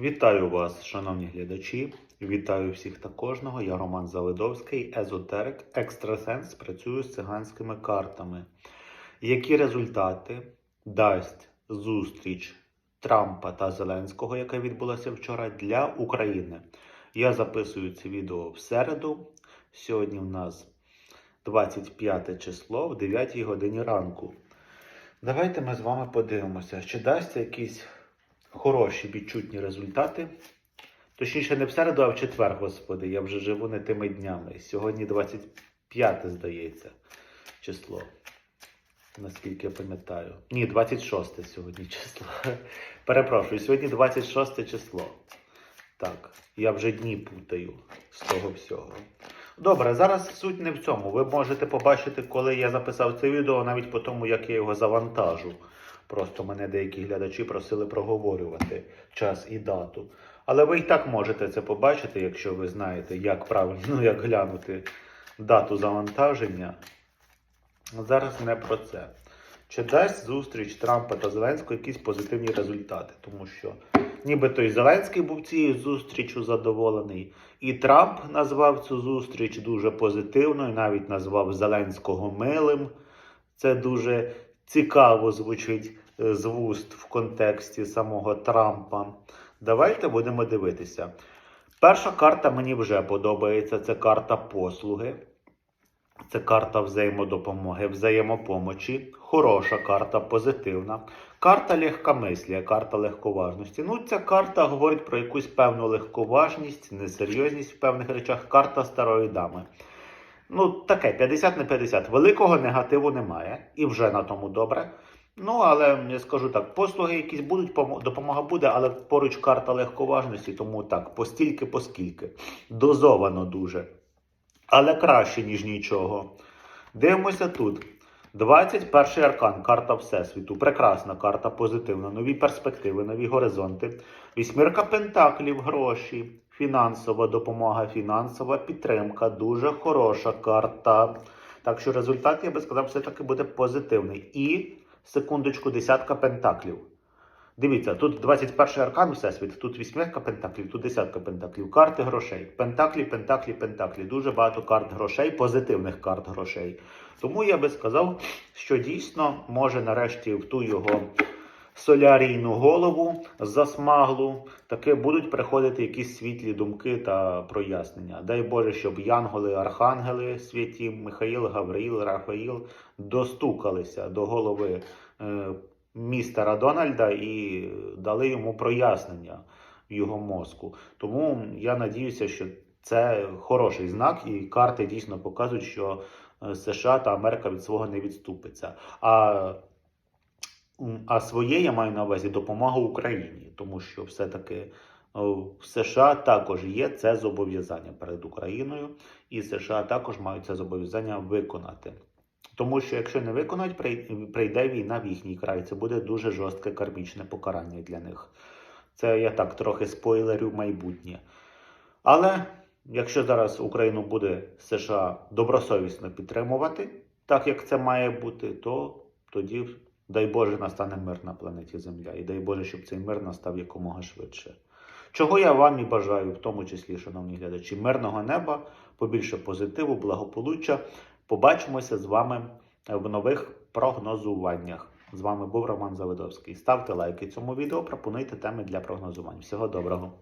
Вітаю вас, шановні глядачі. Вітаю всіх та кожного. Я Роман Завидовський, езотерик, екстрасенс. Працюю з циганськими картами. Які результати дасть зустріч Трампа та Зеленського, яка відбулася вчора, для України? Я записую це відео в середу. Сьогодні у нас 25 число, в 9 годині ранку. Давайте ми з вами подивимося, чи дасться якісь хороші відчутні результати. Точніше, не в середу, а в четвер, господи, я вже живу не тими днями. Сьогодні 25, здається, число. Наскільки я пам'ятаю. Ні, 26 сьогодні число. Перепрошую, сьогодні 26 число. Так, я вже дні путаю з того всього. Добре, зараз суть не в цьому. Ви можете побачити, коли я записав це відео, навіть по тому, як я його завантажу. Просто мене деякі глядачі просили проговорювати час і дату. Але ви і так можете це побачити, якщо ви знаєте, як правильно як глянути дату завантаження. Зараз не про це. Чи дасть зустріч Трампа та Зеленського якісь позитивні результати? Тому що нібито і Зеленський був цією зустрічю задоволений, і Трамп назвав цю зустріч дуже позитивною, навіть назвав Зеленського милим. Це дуже цікаво звучить е, з вуст в контексті самого Трампа. Давайте будемо дивитися. Перша карта мені вже подобається. Це карта послуги. Це карта взаємодопомоги, взаємопомочі. Хороша карта, позитивна. Карта легкомислія, карта легковажності. Ну, ця карта говорить про якусь певну легковажність, несерйозність в певних речах. Карта старої дами. Ну, таке, 50 на 50. Великого негативу немає. І вже на тому добре. Ну, але я скажу так, послуги якісь будуть, допомога буде, але поруч карта легковажності, тому так, постільки, поскільки. Дозовано дуже. Але краще, ніж нічого. Дивимося тут. 21 аркан, карта Всесвіту. Прекрасна карта, позитивна. Нові перспективи, нові горизонти. Вісьмірка пентаклів, гроші, фінансова допомога, фінансова підтримка. Дуже хороша карта. Так що результат, я би сказав, все-таки буде позитивний. І, секундочку, десятка пентаклів. Дивіться, тут 21 аркан Всесвіт, тут вісьмерка пентаклів, тут десятка пентаклів, карти грошей. Пентаклі, пентаклі, пентаклі. Дуже багато карт грошей, позитивних карт грошей. Тому я би сказав, що дійсно може нарешті в ту його солярійну голову засмаглу таки будуть приходити якісь світлі думки та прояснення. Дай Боже, щоб янголи, архангели святі, Михаїл, Гавриїл, Рафаїл достукалися до голови. Е, містера Дональда і дали йому прояснення в його мозку. Тому я надіюся, що це хороший знак, і карти дійсно показують, що е, США та Америка від свого не відступиться. А, а своє я маю на увазі допомогу Україні, тому що все-таки е, в США також є це зобов'язання перед Україною, і США також мають це зобов'язання виконати. Тому що якщо не виконають, прийде війна в їхній край. Це буде дуже жорстке кармічне покарання для них. Це я так трохи спойлерю майбутнє. Але якщо зараз Україну буде США добросовісно підтримувати, так як це має бути, то тоді, дай Боже, настане мир на планеті Земля. І дай Боже, щоб цей мир настав якомога швидше. Чого я вам і бажаю, в тому числі, шановні глядачі, мирного неба, побільше позитиву, благополуччя. Побачимося з вами в нових прогнозуваннях. З вами був Роман Завидовський. Ставте лайки цьому відео, пропонуйте теми для прогнозувань. Всього доброго!